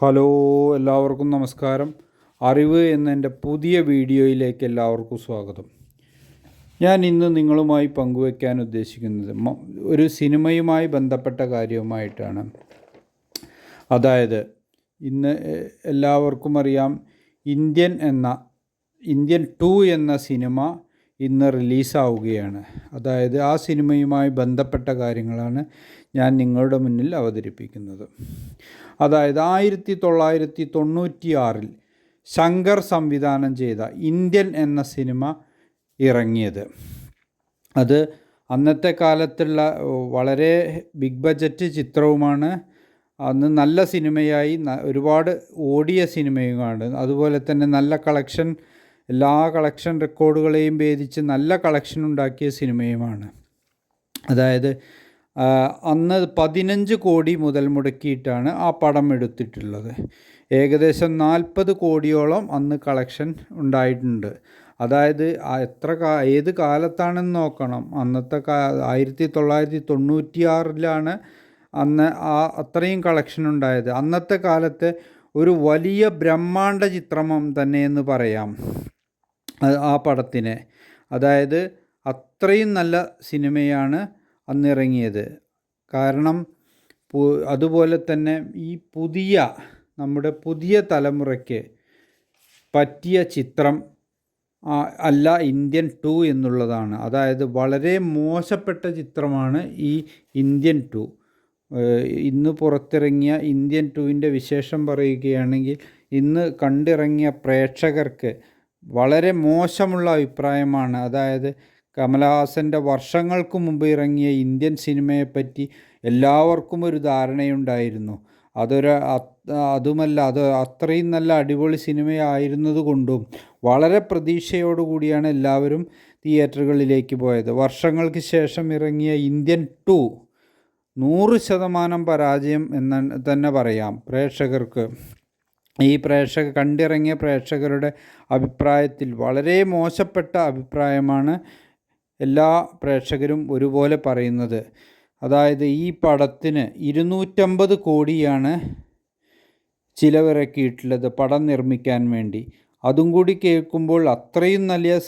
Hello എല്ലാവർക്കും നമസ്കാരം. അറിവ് എന്ന എന്റെ പുതിയ വീഡിയോയിലേക്ക് എല്ലാവർക്കും സ്വാഗതം. ഞാൻ ഇന്ന് നിങ്ങളുമായി പങ്കുവയ്ക്കാൻ ഉദ്ദേശിക്കുന്നത് ഒരു സിനിമയുമായി ബന്ധപ്പെട്ട കാര്യവുമായിട്ടാണ്. അതായത് ഇന്ന് എല്ലാവർക്കും അറിയാം ഇന്ത്യൻ എന്ന ഇന്ത്യൻ ടു എന്ന സിനിമ ഇന്ന് റിലീസാവുകയാണ്. അതായത് ആ സിനിമയുമായി ബന്ധപ്പെട്ട കാര്യങ്ങളാണ് ഞാൻ നിങ്ങളുടെ മുന്നിൽ അവതരിപ്പിക്കുന്നത്. അതായത് ആയിരത്തി തൊള്ളായിരത്തി തൊണ്ണൂറ്റി ആറിൽ ശങ്കർ സംവിധാനം ചെയ്ത ഇന്ത്യൻ എന്ന സിനിമ ഇറങ്ങിയത്. അത് അന്നത്തെ കാലത്തുള്ള വളരെ ബിഗ് ബജറ്റ് ചിത്രവുമാണ്. അന്ന് നല്ല സിനിമയായി ഒരുപാട് ഓടിയ സിനിമയുമാണ്. അതുപോലെ തന്നെ നല്ല കളക്ഷൻ എല്ലാ കളക്ഷൻ റെക്കോർഡുകളെയും ഭേദിച്ച് നല്ല കളക്ഷൻ ഉണ്ടാക്കിയ സിനിമയുമാണ്. അതായത് അന്ന് പതിനഞ്ച് കോടി മുതൽ മുടക്കിയിട്ടാണ് ആ പടം എടുത്തിട്ടുള്ളത്. ഏകദേശം നാൽപ്പത് കോടിയോളം അന്ന് കളക്ഷൻ ഉണ്ടായിട്ടുണ്ട്. അതായത് എത്ര കാ ഏത് കാലത്താണെന്ന് നോക്കണം. അന്നത്തെ കാ ആയിരത്തി തൊള്ളായിരത്തി തൊണ്ണൂറ്റിയാറിലാണ് അന്ന് ആ അത്രയും കളക്ഷൻ ഉണ്ടായത്. അന്നത്തെ കാലത്തെ ഒരു വലിയ ബ്രഹ്മാണ്ഡ ചിത്രം തന്നെയെന്ന് പറയാം. ആ- പടത്തിനെ. അതായത് അത്രയും നല്ല സിനിമയാണ് അന്നിറങ്ങിയത്. കാരണം അതുപോലെ തന്നെ ഈ പുതിയ നമ്മുടെ പുതിയ തലമുറയ്ക്ക് പറ്റിയ ചിത്രം അല്ല ഇന്ത്യൻ ടു എന്നുള്ളതാണ്. അതായത് വളരെ മോശപ്പെട്ട ചിത്രമാണ് ഈ ഇന്ത്യൻ ടു. ഇന്ന് പുറത്തിറങ്ങിയ ഇന്ത്യൻ ടുവിന്റെ വിശേഷം പറയുകയാണെങ്കിൽ ഇന്ന് കണ്ടിറങ്ങിയ പ്രേക്ഷകർക്ക് വളരെ മോശമുള്ള അഭിപ്രായമാണ്. അതായത് കമലഹാസന്റെ വർഷങ്ങൾക്ക് മുമ്പ് ഇറങ്ങിയ ഇന്ത്യൻ സിനിമയെപ്പറ്റി എല്ലാവർക്കും ഒരു ധാരണയുണ്ടായിരുന്നു. അതൊരു അതുമല്ല അത് അത്രയും നല്ല അടിപൊളി സിനിമയായിരുന്നതുകൊണ്ടും വളരെ പ്രതീക്ഷയോടുകൂടിയാണ് എല്ലാവരും തിയേറ്ററുകളിലേക്ക് പോയത്. വർഷങ്ങൾക്ക് ശേഷം ഇറങ്ങിയ ഇന്ത്യൻ ടു നൂറ് ശതമാനം പരാജയം എന്ന് തന്നെ പറയാം പ്രേക്ഷകർക്ക്. ഈ പ്രേക്ഷക കണ്ടിറങ്ങിയ പ്രേക്ഷകരുടെ അഭിപ്രായത്തിൽ വളരെ മോശപ്പെട്ട അഭിപ്രായമാണ് എല്ലാ പ്രേക്ഷകരും ഒരുപോലെ പറയുന്നത്. അതായത് ഈ പടത്തിന് ഇരുന്നൂറ്റമ്പത് കോടിയാണ് ചിലവിറക്കിയിട്ടുള്ളത് പടം നിർമ്മിക്കാൻ വേണ്ടി. അതും കൂടി കേൾക്കുമ്പോൾ അത്രയും നല്ല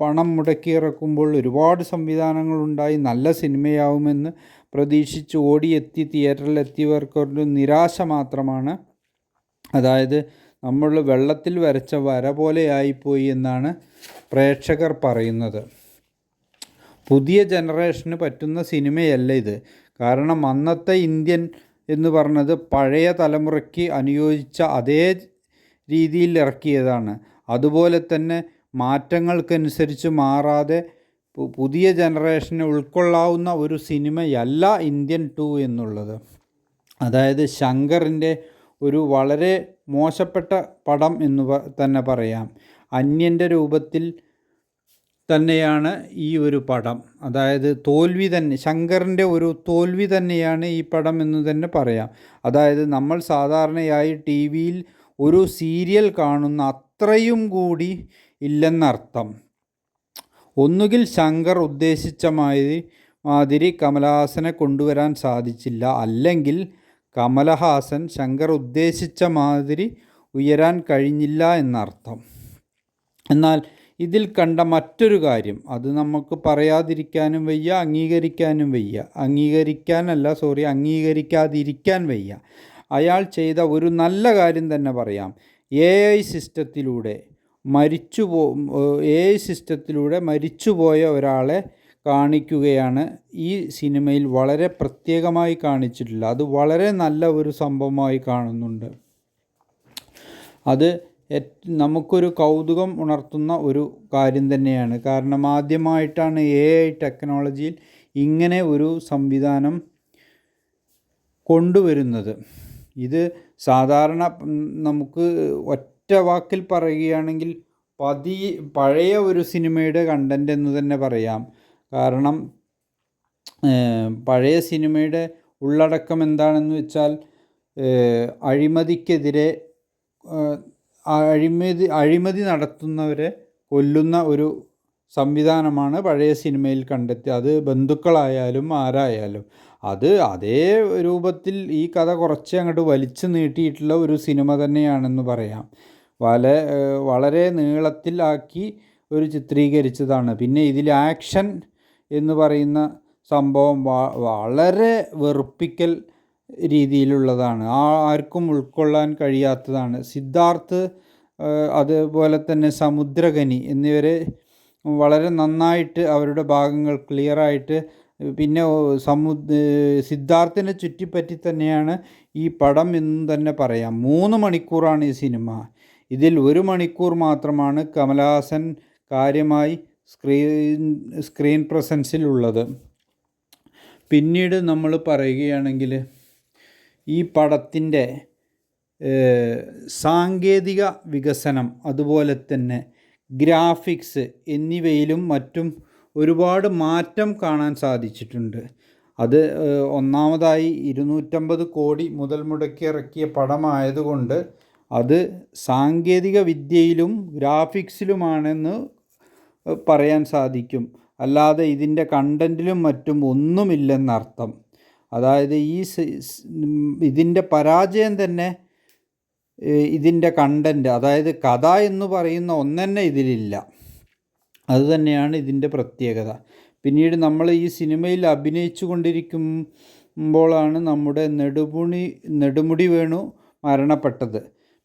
പണം മുടക്കി ഇറക്കുമ്പോൾ ഒരുപാട് സംവിധാനങ്ങളുണ്ടായി. നല്ല സിനിമയാവുമെന്ന് പ്രതീക്ഷിച്ച് ഓടിയെത്തി തിയേറ്ററിലെത്തിയവർക്കൊരു നിരാശ മാത്രമാണ്. അതായത് നമ്മൾ വെള്ളത്തിൽ വരച്ച വര പോലെയായിപ്പോയി എന്നാണ് പ്രേക്ഷകർ പറയുന്നത്. പുതിയ ജനറേഷന് പറ്റുന്ന സിനിമയല്ല ഇത്. കാരണം അന്നത്തെ ഇന്ത്യൻ എന്ന് പറഞ്ഞത് പഴയ തലമുറയ്ക്ക് അനുയോജിച്ച അതേ രീതിയിൽ ഇറക്കിയതാണ്. അതുപോലെ തന്നെ മാറ്റങ്ങൾക്കനുസരിച്ച് മാറാതെ പുതിയ ജനറേഷനെ ഉൾക്കൊള്ളാവുന്ന ഒരു സിനിമയല്ല ഇന്ത്യൻ ടു എന്നുള്ളത്. അതായത് ശങ്കറിന്റെ ഒരു വളരെ മോശപ്പെട്ട പടം എന്ന് തന്നെ പറയാം. അന്യന്റെ രൂപത്തിൽ തന്നെയാണ് ഈ ഒരു പടം. അതായത് തോൽവി തന്നെ ശങ്കറിന്റെ ഒരു തോൽവി തന്നെയാണ് ഈ പടം എന്ന് തന്നെ പറയാം. അതായത് നമ്മൾ സാധാരണയായി ടി വിയിൽ ഒരു സീരിയൽ കാണുന്ന അത്രയും കൂടി ഇല്ലെന്നർത്ഥം. ഒന്നുകിൽ ശങ്കർ ഉദ്ദേശിച്ച മാതിരി മാതിരി കമലഹാസനെ കൊണ്ടുവരാൻ സാധിച്ചില്ല. അല്ലെങ്കിൽ കമലഹാസൻ ശങ്കർ ഉദ്ദേശിച്ച മാതിരി ഉയരാൻ കഴിഞ്ഞില്ല എന്നർത്ഥം. എന്നാൽ ഇതിൽ കണ്ട മറ്റൊരു കാര്യം അത് നമുക്ക് പറയാതിരിക്കാനും വയ്യ അംഗീകരിക്കാനും വയ്യ. അംഗീകരിക്കാനല്ല സോറി അംഗീകരിക്കാതിരിക്കാൻ വയ്യ. അയാൾ ചെയ്ത ഒരു നല്ല കാര്യം തന്നെ പറയാം. എ ഐ സിസ്റ്റത്തിലൂടെ മരിച്ചു പോ എ ഐ സിസ്റ്റത്തിലൂടെ മരിച്ചുപോയ ഒരാളെ കാണിക്കുകയാണ്. ഈ സിനിമയിൽ വളരെ പ്രത്യേകമായി കാണിച്ചിട്ടുള്ളത് അത് വളരെ നല്ല ഒരു സംഭവമായി കാണുന്നുണ്ട്. അത് നമുക്കൊരു കൗതുകം ഉണർത്തുന്ന ഒരു കാര്യം തന്നെയാണ്. കാരണം ആദ്യമായിട്ടാണ് എ ഐ ടെക്നോളജിയിൽ ഇങ്ങനെ ഒരു സംവിധാനം കൊണ്ടുവരുന്നത്. ഇത് സാധാരണ നമുക്ക് ഒറ്റ വാക്കിൽ പറയുകയാണെങ്കിൽ പതി പഴയ ഒരു സിനിമയുടെ കണ്ടന്റ് എന്ന് തന്നെ പറയാം. കാരണം പഴയ സിനിമയുടെ ഉള്ളടക്കം എന്താണെന്ന് വെച്ചാൽ അഴിമതിക്കെതിരെ അഴിമതി അഴിമതി നടത്തുന്നവരെ കൊല്ലുന്ന ഒരു സംവിധാനമാണ് പഴയ സിനിമയിൽ കണ്ടെത്തിയത് അത് ബന്ധുക്കളായാലും ആരായാലും. അത് അതേ രൂപത്തിൽ ഈ കഥ കുറച്ച് അങ്ങോട്ട് വലിച്ചു നീട്ടിയിട്ടുള്ള ഒരു സിനിമ തന്നെയാണെന്ന് പറയാം. വല വളരെ നീളത്തിലാക്കി ഒരു ചിത്രീകരിച്ചതാണ്. പിന്നെ ഇതിൽ ആക്ഷൻ എന്ന് പറയുന്ന സംഭവം വളരെ വെറുപ്പിക്കൽ രീതിയിലുള്ളതാണ്. ആർക്കും ഉൾക്കൊള്ളാൻ കഴിയാത്തതാണ്. സിദ്ധാർത്ഥ് അതുപോലെ തന്നെ സമുദ്രകനി എന്നിവരെ വളരെ നന്നായിട്ട് അവരുടെ ഭാഗങ്ങൾ ക്ലിയറായിട്ട് പിന്നെ സമു സിദ്ധാർത്ഥിനെ ചുറ്റിപ്പറ്റി തന്നെയാണ് ഈ പടം എന്നും തന്നെ പറയാം. മൂന്ന് മണിക്കൂറാണ് ഈ സിനിമ. ഇതിൽ ഒരു മണിക്കൂർ മാത്രമാണ് കമലഹാസൻ കാര്യമായി സ്ക്രീൻ സ്ക്രീൻ പ്രസൻസിലുള്ളത്. പിന്നീട് നമ്മൾ പറയുകയാണെങ്കിൽ ഈ പടത്തിന്റെ സാങ്കേതിക വികസനം അതുപോലെ തന്നെ ഗ്രാഫിക്സ് എന്നിവയിലും മറ്റും ഒരുപാട് മാറ്റം കാണാൻ സാധിച്ചിട്ടുണ്ട്. അത് ഒന്നാമതായി ഇരുന്നൂറ്റമ്പത് കോടി മുതൽ മുടക്കി ഇറക്കിയ പടമായതുകൊണ്ട് അത് സാങ്കേതിക വിദ്യയിലും ഗ്രാഫിക്സിലുമാണെന്ന് പറയാൻ സാധിക്കും. അല്ലാതെ ഇതിന്റെ കണ്ടന്റിലും മറ്റും ഒന്നുമില്ലെന്നർത്ഥം. അതായത് ഈ ഇതിന്റെ പരാജയം തന്നെ ഇതിന്റെ കണ്ടന്റ് അതായത് കഥ എന്ന് പറയുന്ന ഒന്നെന്നെ ഇതിലില്ല. അതുതന്നെയാണ് ഇതിന്റെ പ്രത്യേകത. പിന്നീട് നമ്മൾ ഈ സിനിമയിൽ അഭിനയിച്ചു കൊണ്ടിരിക്കുമ്പോഴാണ് നമ്മുടെ നെടുമുടി നെടുമുടി വേണു മരണപ്പെട്ടത്.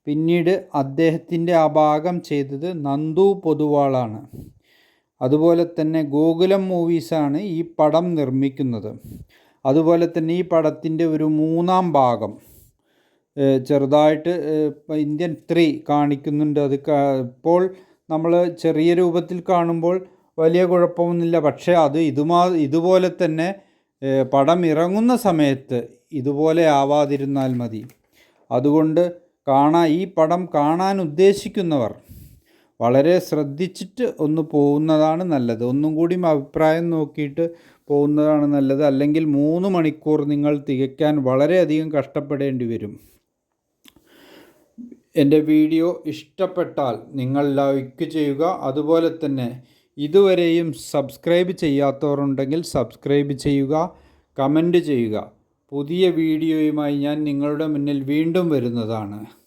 പിന്നീട് അദ്ദേഹത്തിന്റെ ആ ഭാഗം ചെയ്തത് നന്ദു പൊതുവാളാണ്. അതുപോലെ തന്നെ ഗോകുലം മൂവീസാണ് ഈ പടം നിർമ്മിക്കുന്നത്. അതുപോലെ തന്നെ ഈ പടത്തിന്റെ ഒരു മൂന്നാം ഭാഗം ചെറുതായിട്ട് ഇന്ത്യൻ ത്രീ കാണിക്കുന്നുണ്ട്. അത് ഇപ്പോൾ നമ്മൾ ചെറിയ രൂപത്തിൽ കാണുമ്പോൾ വലിയ കുഴപ്പമൊന്നുമില്ല. പക്ഷേ അത് ഇതുമാ ഇതുപോലെ തന്നെ പടം ഇറങ്ങുന്ന സമയത്ത് ഇതുപോലെ ആവാതിരുന്നാൽ മതി. അതുകൊണ്ട് കാണാൻ ഈ പടം കാണാൻ ഉദ്ദേശിക്കുന്നവർ വളരെ ശ്രദ്ധിച്ചിട്ട് ഒന്ന് പോകുന്നതാണ് നല്ലത്. ഒന്നും കൂടി അഭിപ്രായം നോക്കിയിട്ട് പോകുന്നതാണ് നല്ലത്. അല്ലെങ്കിൽ മൂന്ന് മണിക്കൂർ നിങ്ങൾ തികയ്ക്കാൻ വളരെയധികം കഷ്ടപ്പെടേണ്ടി വരും. എന്റെ വീഡിയോ ഇഷ്ടപ്പെട്ടാൽ നിങ്ങൾ ലൈക്ക് ചെയ്യുക. അതുപോലെ തന്നെ ഇതുവരെയും സബ്സ്ക്രൈബ് ചെയ്യാത്തവരുണ്ടെങ്കിൽ സബ്സ്ക്രൈബ് ചെയ്യുക കമന്റ് ചെയ്യുക. പുതിയ വീഡിയോയുമായി ഞാൻ നിങ്ങളുടെ മുന്നിൽ വീണ്ടും വരുന്നതാണ്.